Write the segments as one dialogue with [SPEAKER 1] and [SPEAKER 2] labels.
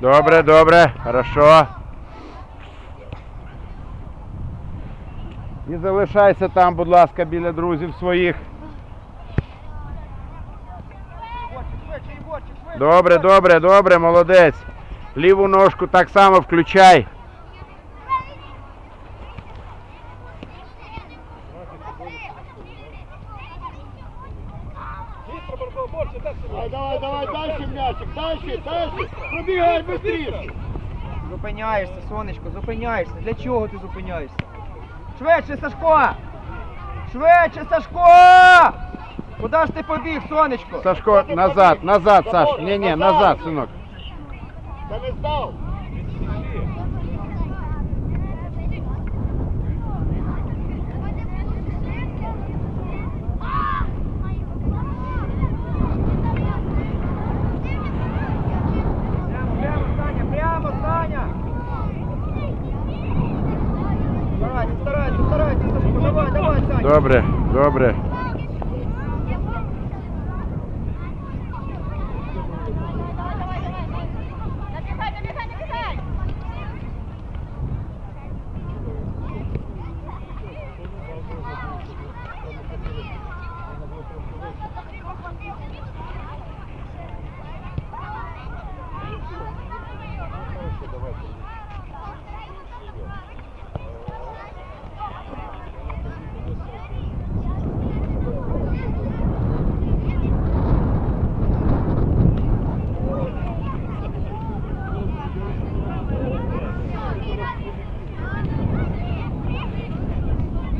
[SPEAKER 1] Добре, добре, хорошо. І залишайся там, будь ласка, біля друзів своїх. Добре, добре, добре, молодець. Ліву ножку так само включай.
[SPEAKER 2] Давай, давай, давай, дальше мячик, дальше, дальше. Пробігай быстрее.
[SPEAKER 3] Зупиняєшся, сонечко, зупиняєшся. Для чого ти зупиняєшся? Швидше, Сашко! Швидше, Сашко! Куди ж ти побіг, сонечко?
[SPEAKER 1] Сашко, назад, назад, Саш. Ні, ні, назад, синок.
[SPEAKER 2] Та не здав.
[SPEAKER 1] Добре, добре.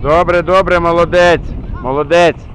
[SPEAKER 1] Добре, добре, молодець. Молодець.